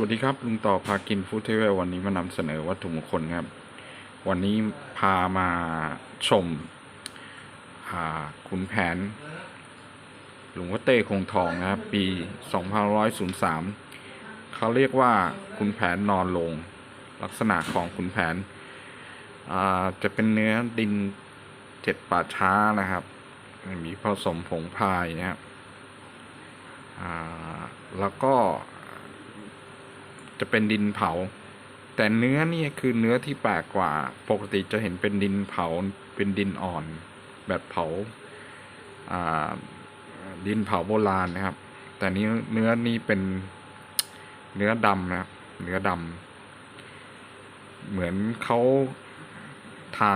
วัสดีครับลุงต่อพากินฟู้ดเทเวลวันนี้มานำเสนอวัตถุมงคลครับ วันนี้พามาชมอ่าขุนแผน หลวงพ่อเต้คงทองนะครับ ปี 2503 เขาเรียกว่าขุนแผนนอนลง ลักษณะของขุนแผน จะเป็นเนื้อดินเจ็ดป่าช้านะครับ มีผสมผงพายนะครับแล้วก็ จะเป็นดินเผา แต่เนื้อนี่คือเนื้อที่แปลกกว่า ปกติจะเห็นเป็นดินเผาเป็นดินอ่อน แบบเผาดินเผาโบราณนะครับ แต่นี้เนื้อนี่เป็นเนื้อดำนะครับเนื้อดำเหมือนเขาทา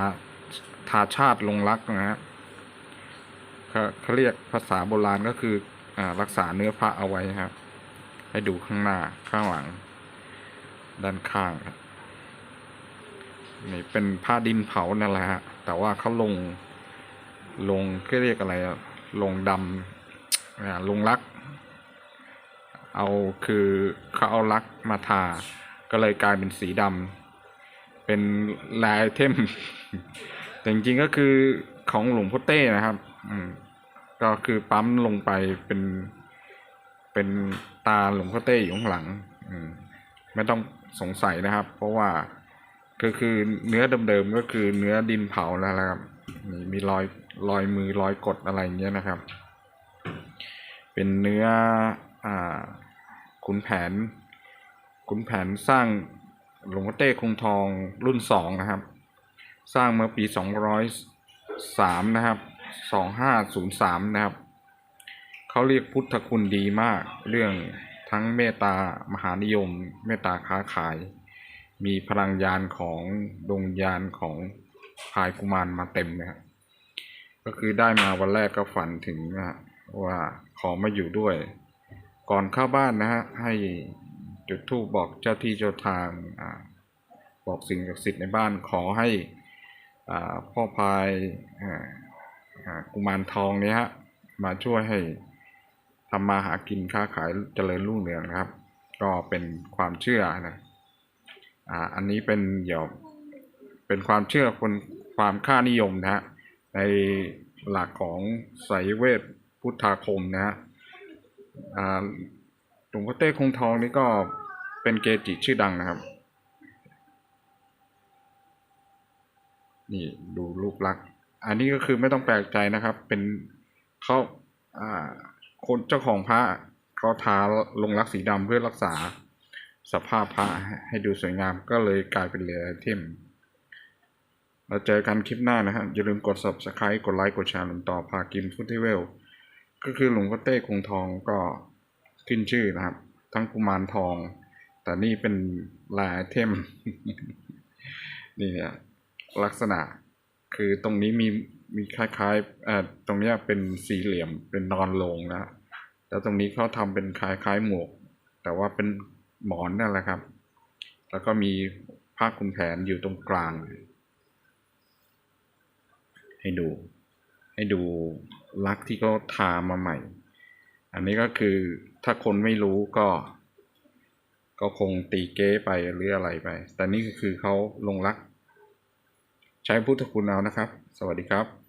ทาชาติลงรักนะฮะเขาเขาเรียกภาษาโบราณก็คืออรักษาเนื้อพระเอาไว้ครับ ให้ดูข้างหน้าข้างหลัง ด้านข้างครับนี่เป็นผ้าดินเผานั่นแหละฮะ แต่ว่าเขาลง ลงก็เรียกอะไรอะลงดำอ่าลงลัก เอาคือเขาเอาลักมาทา ก็เลยกลายเป็นสีดำ เป็นลายเทม แต่จริงๆก็คือของหลวงพ่อเต้นะครับ อืม ก็คือปั๊มลงไปเป็น เป็นตาหลวงพ่อเต้อยู่ข้างหลัง อืม ไม่ต้องสงสัยนะครับ เพราะว่าก็คือเนื้อเดิมๆก็คือเนื้อดินเผาแล้วนะครับมีมีรอยรอยมือรอยกดอะไรเงี้ยนะครับ เป็นเนื้ออ่าขุนแผนขุนแผนสร้างหลวงพ่อเต้คงทองรุ่นสองนะครับ สร้างเมื่อปีสองร้อยสามนะครับสองห้าศูนย์สามนะครับเขาเรียกพุทธคุณดีมากเรื่อง ทั้งเมตตามหานิยม เมตตาค้าขาย มีพลังยานของดวงยานของพายกุมารมาเต็มนะครับก็คือได้มาวันแรกก็ฝันถึงนะฮะว่าขอมาอยู่ด้วย ก่อนเข้าบ้านนะฮะให้จุดธูปบอกเจ้าที่เจ้าทางอบอกสิ่งศักดิ์สิทธิ์ในบ้านขอให้อ่าพ่อพายอ่ากุมารทองเนี้ยฮะมาช่วยให้ ทำมาหากินค้าขายเจริญรุ่งเรืองนะครับ ก็เป็นความเชื่อนะอ่าอันนี้เป็นเดี๋ยวเป็นความเชื่อคนความค่านิยมนะฮะในหลักของไสยเวทพุทธาคมนะฮะอ่าหลวงพ่อเต้คงทองนี่ก็เป็นเกจิชื่อดังนะครับ นี่ดูรูปลักษณ์อันนี้ก็คือไม่ต้องแปลกใจนะครับ เป็นเขาอ่า คนเจ้าของพระเขาทาลงรักสีดำเพื่อรักษาสภาพพระให้ดูสวยงามก็เลยกลายเป็นเรือไอเทมเราเจอกันคลิปหน้านะฮะอย่าลืมกด subscribe กดไลค์ กดแชร์หลวงต่อพากินฟุตที่เวล ก็คือหลวงพ่อเต้คงทองก็ขึ้นชื่อนะครับ ทั้งกุมารทอง แต่นี่เป็นลายเทม นี่เนี่ยลักษณะคือตรงนี้มี มีคล้ายๆเอ่อตรงนี้เป็นสี่เหลี่ยมเป็นนอนลงนะแล้วตรงนี้เขาทำเป็นคล้ายๆหมวก แต่ว่าเป็นหมอนนั่นแหละครับ แล้วก็มีผ้าคลุมแผนอยู่ตรงกลาง ให้ดู ให้ดูลักษณ์ที่เขาทามาใหม่ อันนี้ก็คือถ้าคนไม่รู้ก็ ก็คงตีเก้ไปหรืออะไรไป แต่นี่ก็คือเขาลงลักษณ์ใช้พุทธคุณเอานะครับ สวัสดีครับ